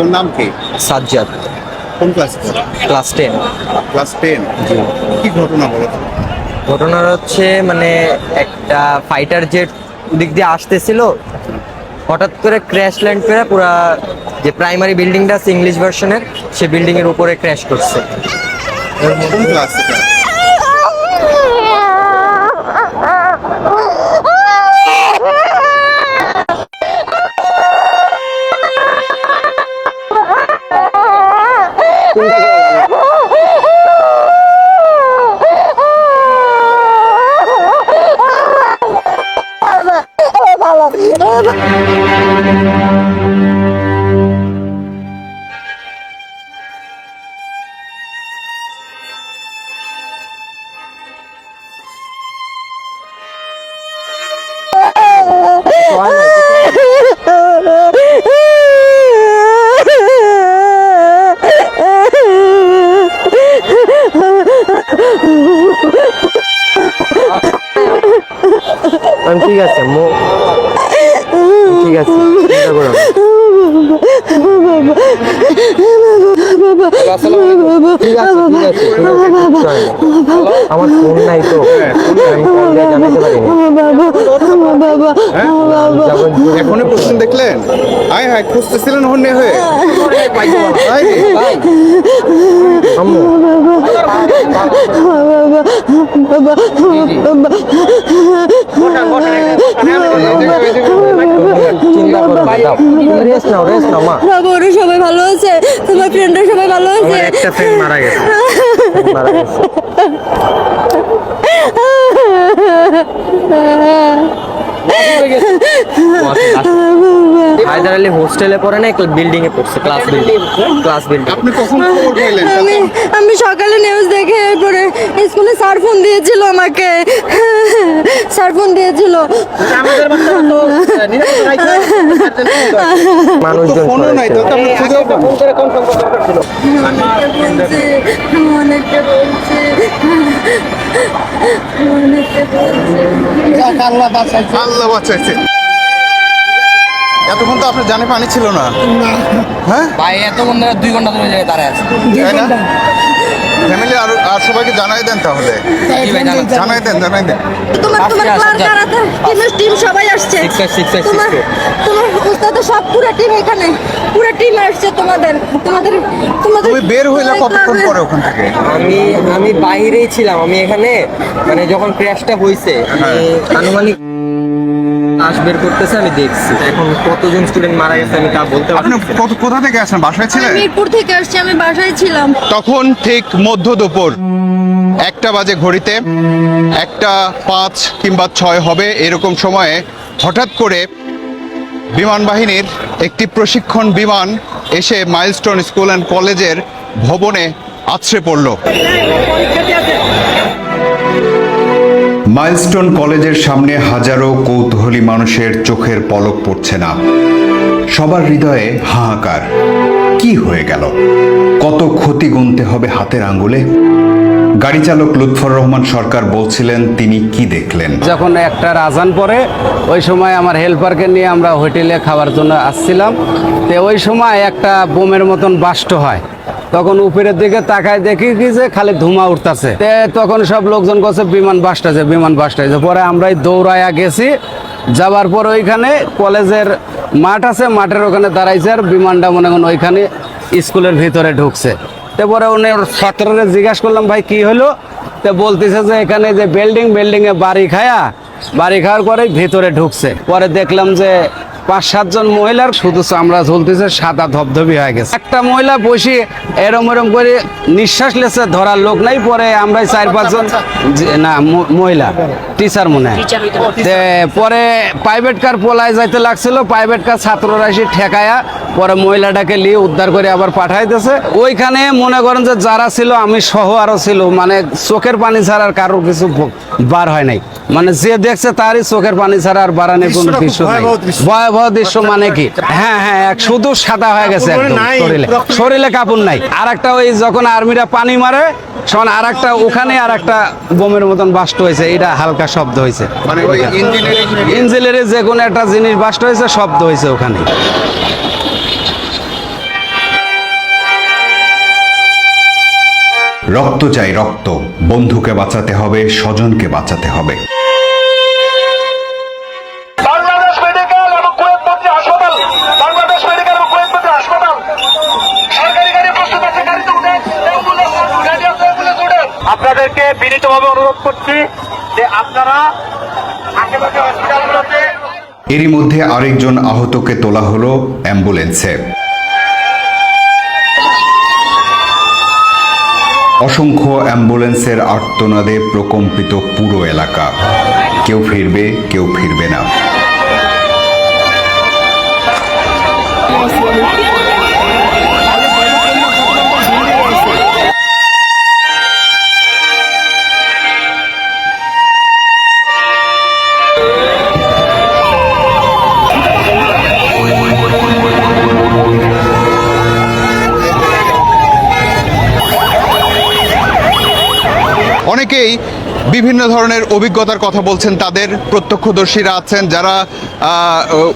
তোর নাম কি? সাজ্জাদ। কোন class class ten. Class ten. কি ঘটনা বলো তো? ঘটনার হচ্ছে মানে একটা ফাইটার জেট দিক দিয়ে আসতেছিল। হঠাৎ করে ক্র্যাশ ল্যান্ড করে পুরা যে প্রাইমারি বিল্ডিংটা আছে ইংলিশ ভার্সনের সে বিল্ডিং এর উপরে ক্র্যাশ করছে। কোন ক্লাস ঠিক আছে মো ঠিক আছে চিন্তা করো হয়। আমার ফোন নাই তো এখনই প্রশ্ন দেখলেন আয় হায় খুঁজতেছিলেন হন্যে হয়ে? আম্মু চিন্তা দাও। রেস্ট নাও রেস্ট নাও মা। বাবা ওরা সবাই ভালো আছে? তোমার ফ্রেন্ডরা সবাই ভালো আছে? একটা ফ্রেন্ড মারা গেছে। মারা গেছে। হায়দার আলী হোস্টেলে পড়ে না বিল্ডিং এ পড়ছে ক্লাস বিল্ডিং ক্লাস বিল্ডিং আপনি কখন খবর পাইলেন? আমি আমি সকালে নিউজ দেখে এরপরে স্কুলে স্যার ফোন দিয়েছিল আমাকে। স্যার ফোন দিয়েছিল। আমাদের বাচ্চা তো মানুষজন ফোনও নাই তো? আপনি খুঁজেও পান বলছি অনেকটা বলছি অনেকটা বলছি আল্লাহ বাঁচাইছে। এতক্ষণ তো আপনার জানে পানি ছিল না। হ্যাঁ? ভাই এত বন্ধু দুই ঘণ্টা ধরে জায়গায় দাঁড়ায় আছে। তাই না? ফ্যামিলি আর আর সবাইকে জানাই দেন তাহলে। কি জানাই দেন জানাই দেন। তোমার তোমার আসছে, ক্লাস আসছে। টিম সবাই আসছে। তোমার. তোমার উস্তাদের সব পুরো টিম এখানে। পুরো টিম আসছে তোমাদের। তোমাদের তোমাদের তুমি বের হইলে কতক্ষণ পরে ওখান থেকে? আমি আমি বাইরেই ছিলাম। আমি এখানে মানে যখন ক্র্যাশটা হয়েছে আমি আনুমানিক লাশ বের করতেছে আমি দেখছি। এখন কতজন স্টুডেন্ট মারা গেছে আমি তা বলতে আপনি না। কত- কোথা থেকে আসেন বাসায় ছিলেন? মিরপুর থেকে আসছি আমি বাসায় ছিলাম। তখন ঠিক মধ্য দুপুর। একটা বাজে ঘড়িতে একটা পাঁচ কিংবা ছয় হবে এরকম সময়ে হঠাৎ করে বিমান বাহিনীর একটি প্রশিক্ষণ বিমান এসে মাইলস্টোন স্কুল অ্যান্ড কলেজের ভবনে আছড়ে পড়ল। মাইলস্টোন কলেজের সামনে হাজারো কৌতূহলী মানুষের চোখের পলক পড়ছে না। সবার হৃদয়ে হাহাকার। কি হয়ে গেল? কত ক্ষতি গুনতে হবে হাতের আঙ্গুলে? গাড়ি চালক লুৎফর রহমান সরকার বলছিলেন, তিনি কি দেখলেন? যখন একটা আজান পরে ওই সময় আমার হেল্পারকে নিয়ে আমরা হোটেলে খাওয়ার জন্য আসছিলাম। তো ওই সময় একটা বোমের মতন বাষ্ট হয়। তখন উপরের দিকে তাকায় দেখি কি যে খালি ধুমা উঠতেছে। তখন সব লোকজন কাছে বিমান বাসটাছে বিমান বাসটাছে পরে আমরাই দৌড়ায়া গেছি। যাবার পর ওইখানে কলেজের মাঠ আছে, মাঠের ওখানে দাঁড়াইছে আর বিমানটা মনে করেন ওইখানে স্কুলের ভিতরে ঢুকছে। তারপরে উনি ছাত্ররা জিজ্ঞাসা করলাম, ভাই, কি হলো তো বলতেছে যে, এখানে যে বিল্ডিং বিল্ডিং এ বাড়ি খায়া। বাড়ি খাওয়ার পরে ভিতরে ঢুকছে। পরে দেখলাম যে পাঁচ সাতজন মহিলার শুধু চামড়া ঝুলতেছে সাদা ধবধবি হয়ে গেছে। একটা মহিলা বসে এরম এরম করে নিঃশ্বাস লেছে ধরার লোক নাই পরে আমরাই চার পাঁচজন না মহিলা। টিচার মনে হয়। পরে। প্রাইভেট কার পলায় যাইতে লাগছিল প্রাইভেট কার ছাত্ররা এসে ঠেকায়া পরে মহিলাটাকে নিয়ে উদ্ধার করে আবার পাঠাইতেছে। ওইখানে মনে করেন যে যারা ছিল আমি সহ আরও ছিল মানে চোখের পানি ছাড়া আর কারোর কিছু বার হয় নাই। মানে যে দেখছে তারই চোখের পানি ছাড়া আর বাড়ানোর কোনো দৃশ্য। ভয়াবহ দৃশ্য মানে কি? হ্যাঁ হ্যাঁ এক শুধু সাদা হয়ে গেছে শরীরে। শরীরে কাপড় নাই। আর একটা ওই যখন আর্মিরা পানি মারে তখন আর একটা ওখানে আর একটা বোমের মতন বাস্ট হয়েছে এটা হালকা শব্দ হয়েছে। ইঞ্জিনের যে কোনো একটা জিনিস বাস্ট হয়েছে শব্দ হয়েছে ওখানে। রক্ত চাই রক্ত বন্ধুকে বাঁচাতে হবে স্বজনকে বাঁচাতে হবে। এরই মধ্যে আরেকজন আহতকে তোলা হলো অ্যাম্বুলেন্সে। অসংখ্য অ্যাম্বুলেন্সের আর্তনাদে প্রকম্পিত পুরো এলাকা। কেউ ফিরবে কেউ ফিরবে না। বিভিন্ন ধরনের অভিজ্ঞতার কথা বলছেন তাদের প্রত্যক্ষদর্শীরা আছেন, যারা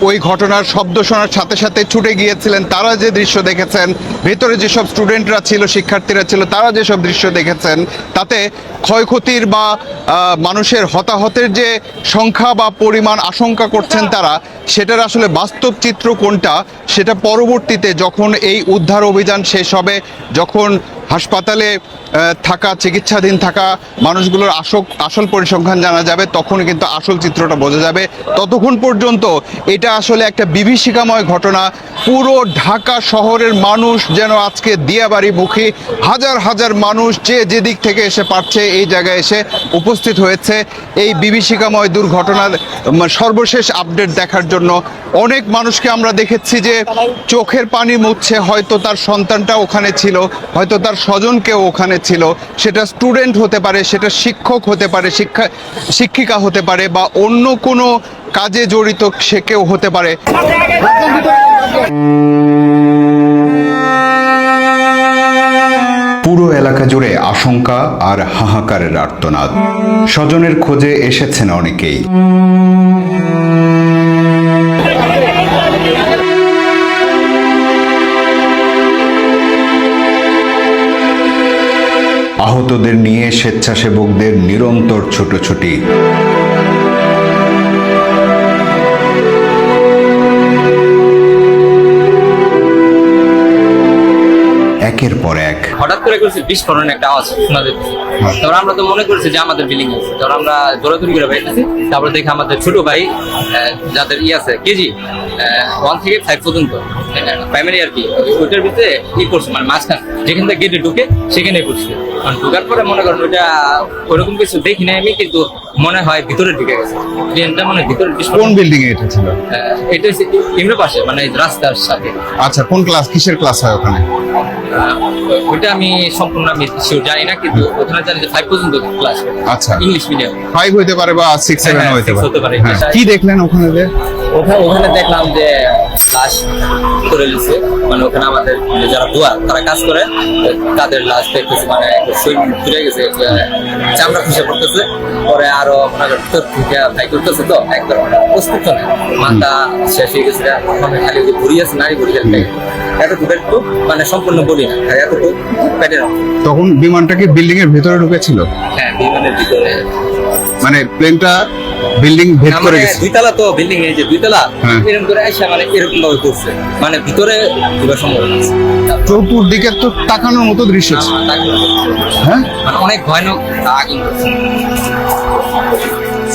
ওই ঘটনার শব্দ শোনার সাথে সাথে ছুটে গিয়েছিলেন, তারা যে দৃশ্য দেখেছেন, ভেতরে যেসব স্টুডেন্টরা ছিল, শিক্ষার্থীরা ছিল, তারা যেসব দৃশ্য দেখেছেন, তাতে ক্ষয়ক্ষতির বা মানুষের হতাহতের যে সংখ্যা বা পরিমাণ আশঙ্কা করছেন তারা, সেটার আসলে বাস্তব চিত্র কোনটা, সেটা পরবর্তীতে যখন এই উদ্ধার অভিযান শেষ হবে, যখন হাসপাতালে থাকা, চিকিৎসাধীন থাকা মানুষগুলোর আসক আসল পরিসংখ্যান জানা যাবে তখন কিন্তু আসল চিত্রটা বোঝা যাবে। ততক্ষণ পর্যন্ত এটা আসলে একটা বিভীষিকাময় ঘটনা। পুরো ঢাকা শহরের মানুষ যেন আজকে দিয়াবাড়ি মুখী, হাজার হাজার মানুষ যে যেদিক থেকে এসে পারছে এই জায়গায় এসে উপস্থিত হয়েছে। এই বিভীষিকাময় দুর্ঘটনার সর্বশেষ আপডেট দেখার জন্য অনেক মানুষকে আমরা দেখেছি যে চোখের পানি মুছছে, হয়তো তার সন্তানটা ওখানে ছিল, হয়তো তার স্বজনকেও ওখানে ছিল, সেটা স্টুডেন্ট হতে পারে, সেটা শিক্ষক হতে পারে, শিক্ষা, শিক্ষিকা হতে পারে বা অন্য কোনো কাজে জড়িত সে কেউ হতে পারে। পুরো এলাকা জুড়ে আশঙ্কা আর হাহাকারের আর্তনাদ। স্বজনের খোঁজে এসেছেন অনেকেই। আহতদের নিয়ে স্বেচ্ছাসেবকদের নিরন্তর ছুটোছুটি। একের পর এক। হঠাৎ করে করছি বিস্ফোরণের একটা আওয়াজ শোনা যাচ্ছে। তারপর আমরা তো মনে করছি যে আমাদের বিল্ডিং আছে। তারপর আমরা দৌড়াদৌড়ি করে বেরিয়েছি তারপর দেখি আমাদের ছোট ভাই যাদের ই আছে কেজি ওয়ান থেকে ফাইভ পর্যন্ত। প্রাইমারি আর কি ওইটার ভিতরে ই করছে মানে মাঝখান। যেখান থেকে গেটে ঢুকে সেখানে করছে। মানে ঢুকার পরে মনে করেন ওইটা ওরকম কিছু দেখি নাই আমি কিন্তু মনে হয় ভিতরে ঢুকে গেছে। ট্রেনটা মানে ভিতরে কোন বিল্ডিং এ এটা ছিল? এটা হচ্ছে ইমরো পাশে মানে রাস্তার সাথে। আচ্ছা কোন ক্লাস কিসের ক্লাস হয় ওখানে? ওইটা আমি সম্পূর্ণ আমি জানি না কিন্তু ওখানে জানি যে ফাইভ পর্যন্ত ক্লাস আচ্ছা। ইংলিশ মিডিয়াম ফাইভ হইতে পারে বা সিক্স হ্যাঁ, সেভেন হ্যাঁ, হইতে পারে। হ্যাঁ। কি দেখলেন ওখানে ওখানে ওখানে দেখলাম যে লাশ করে দিচ্ছে মানে ওখানে আমাদের যারা বুয়া তারা কাজ করে তাদের লাশ দেখতেছে মানে শরীর ঘুরে গেছে চামড়া খুঁজে পড়তেছে। পরে আরও আপনার থেকে ভাই করতেছে তো একদম অস্তিত্ব নেই। মাথা শেষ হয়ে গেছে ওখানে খালি যে ভুড়ি আছে নারী ভুড়ি খেলতে এতটুকু একটু মানে সম্পূর্ণ বলি না এতটুকু পেটের তখন বিমানটা কি বিল্ডিং এর ভিতরে ঢুকেছিল? হ্যাঁ বিমানের ভিতরে। মানে প্লেনটা বিল্ডিং ভেদ করে গেছে। দুইতলা তো বিল্ডিং এই যে দুইতলা হ্যাঁ। এরকম করে আইসা মানে এরকম ভাবে করছে। মানে ভিতরে ঢোকার সম্ভাবনা আছে চতুর্দিকে তো তাকানোর মতো দৃশ্য তাকে- হ্যাঁ মানে অনেক ভয়ানক আগুন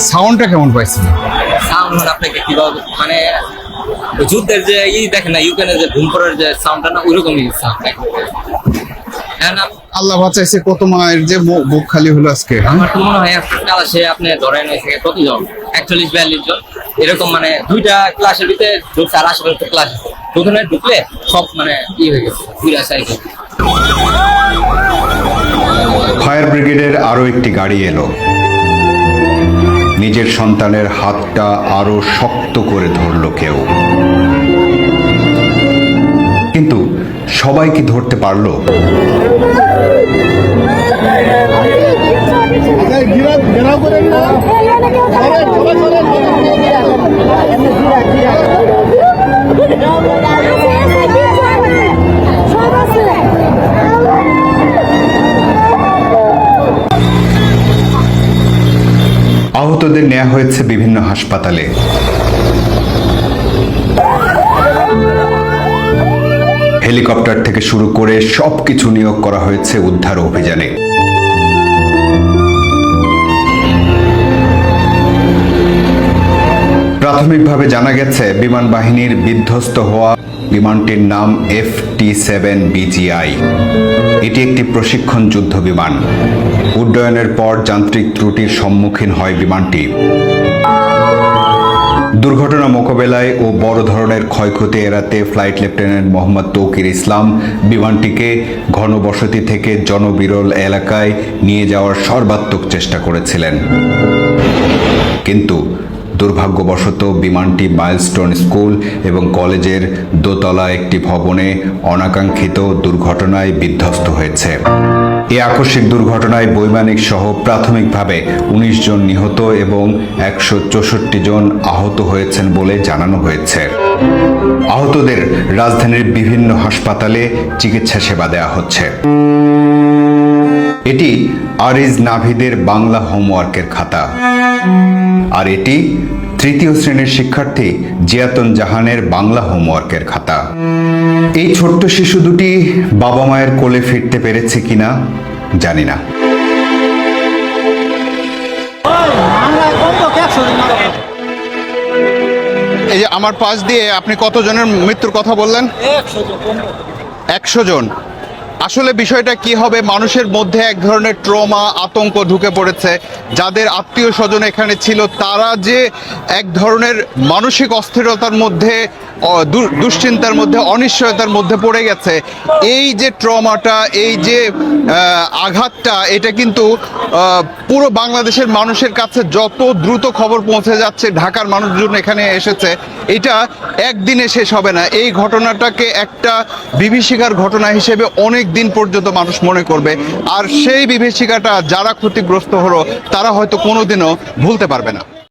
সাউন্ডটা কেমন পাইছিল সাউন্ড মানে আপনাকে কীভাবে মানে যুদ্ধের যে ই দেখেন না ইউক্রেনের যে ভূম করার যে সাউন্ডটা না ওইরকমই সাউন্ড হ্যাঁ আল্লাহ বাঁচাইছে কত মায়ের যে বুক খালি হলো আজকে। হ্যাঁ? আমার তো মনে হয় ক্লাসে আপনি ধরেন হয়েছে কতজন একচল্লিশ বিয়াল্লিশ জন এরকম মানে দুইটা ক্লাসের ভিতরে ঢুকছে আর আশেপাশে ক্লাস ওখানে ঢুকলে সব মানে ই হয়ে গেছে দুইটা সাইকেল ফায়ার ব্রিগেডের আরও একটি গাড়ি এলো। নিজের সন্তানের হাতটা আরও শক্ত করে ধরলো কেউ। সবাইকে ধরতে পারল। আহতদের নেওয়া হয়েছে বিভিন্ন হাসপাতালে। হেলিকপ্টার থেকে শুরু করে সবকিছু নিয়োগ করা হয়েছে উদ্ধার অভিযানে। প্রাথমিকভাবে জানা গেছে, বিমান বাহিনীর বিধ্বস্ত হওয়া বিমানটির নাম এফ টি সেভেন বিজিআই এটি একটি প্রশিক্ষণ যুদ্ধ বিমান। উড্ডয়নের পর যান্ত্রিক ত্রুটির সম্মুখীন হয় বিমানটি। দুর্ঘটনা মোকাবেলায় ও বড় ধরনের ক্ষয়ক্ষতি এড়াতে ফ্লাইট লেফটেন্যান্ট মোহাম্মদ তৌকির ইসলাম বিমানটিকে ঘনবসতি থেকে জনবিরল এলাকায় নিয়ে যাওয়ার সর্বাত্মক চেষ্টা করেছিলেন। কিন্তু দুর্ভাগ্যবশত বিমানটি মাইলস্টোন স্কুল এবং কলেজের দোতলা একটি ভবনে অনাকাঙ্ক্ষিত দুর্ঘটনায় বিধ্বস্ত হয়েছে। এই আকস্মিক দুর্ঘটনায় বৈমানিক সহ প্রাথমিকভাবে উনিশ জন নিহত এবং একশো চৌষট্টি জন আহত হয়েছেন বলে জানানো হয়েছে। আহতদের রাজধানীর বিভিন্ন হাসপাতালে চিকিৎসা সেবা দেওয়া হচ্ছে। এটি আরিজ নাভিদের বাংলা হোমওয়ার্কের খাতা। আর এটি তৃতীয় শ্রেণির শিক্ষার্থী জিয়াতন জাহানের বাংলা হোমওয়ার্কের খাতা। এই ছোট্ট শিশু দুটি বাবা মায়ের কোলে ফিরতে পেরেছে কিনা জানি না। এই যে আমার পাশ দিয়ে আপনি কতজনের মৃত্যুর কথা বললেন? একশো জন। আসলে বিষয়টা কি হবে? মানুষের মধ্যে এক ধরনের ট্রমা, আতঙ্ক ঢুকে পড়েছে। যাদের আত্মীয় স্বজন এখানে ছিল, তারা যে এক ধরনের মানসিক অস্থিরতার মধ্যে দুশ্চিন্তার মধ্যে, অনিশ্চয়তার মধ্যে পড়ে গেছে। এই যে ট্রমাটা, এই যে আঘাতটা, এটা কিন্তু পুরো বাংলাদেশের মানুষের কাছে যত দ্রুত খবর পৌঁছে যাচ্ছে, ঢাকার মানুষজন এখানে এসেছে, এটা একদিনে শেষ হবে না। এই ঘটনাটাকে একটা বিভীষিকার ঘটনা হিসেবে অনেক দিন পর্যন্ত মানুষ মনে করবে। আর সেই বিভীষিকাটা যারা ক্ষতিগ্রস্ত হলো, তারা হয়তো কোনোদিনও ভুলতে পারবে না।